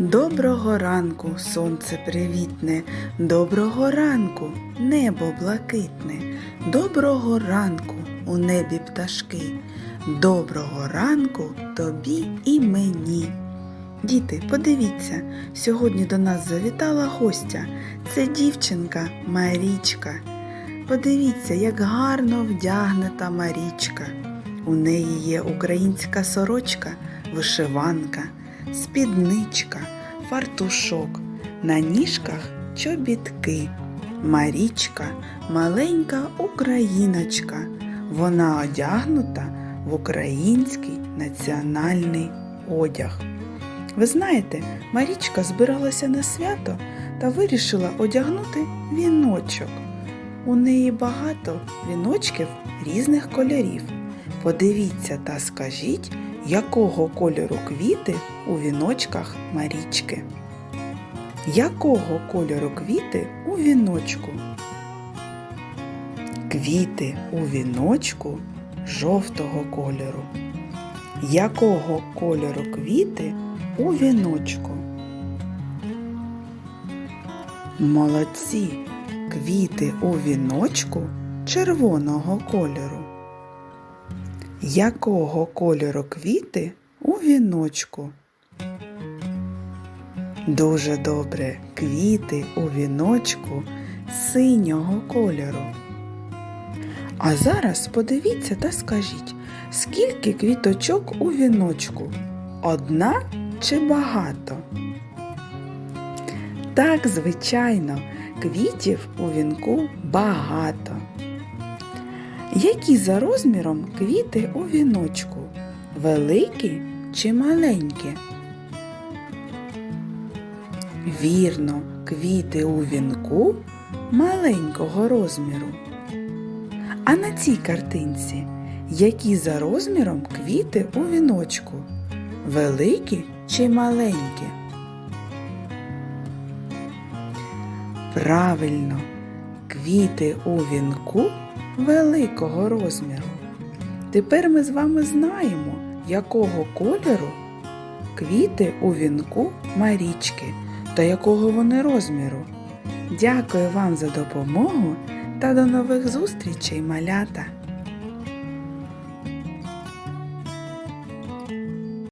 Доброго ранку, сонце привітне, доброго ранку, небо блакитне, доброго ранку у небі пташки, доброго ранку тобі і мені. Діти, подивіться, сьогодні до нас завітала гостя. Це дівчинка Марічка. Подивіться, як гарно вдягнута Марічка. У неї є українська сорочка, вишиванка, спідничка, фартушок, на ніжках чобітки. Марічка маленька україночка. Вона одягнута в український національний одяг. Ви знаєте, Марічка збиралася на свято та вирішила одягнути віночок. У неї багато віночків різних кольорів. Подивіться та скажіть, якого кольору квіти у віночках Марічки. Якого кольору квіти у віночку? Квіти у віночку жовтого кольору. Якого кольору квіти у віночку? Молодці! Квіти у віночку червоного кольору. Якого кольору квіти у віночку? Дуже добре. Квіти у віночку синього кольору. А зараз подивіться та скажіть, скільки квіточок у віночку? Одна чи багато? Так, звичайно, квітів у вінку багато. Які за розміром квіти у віночку? Великі чи маленькі? Вірно, квіти у вінку маленького розміру. А на цій картинці які за розміром квіти у віночку? Великі чи маленькі? Правильно, квіти у вінку великого розміру. Тепер ми з вами знаємо, якого кольору квіти у вінку Марічки та якого вони розміру. Дякую вам за допомогу та до нових зустрічей, малята!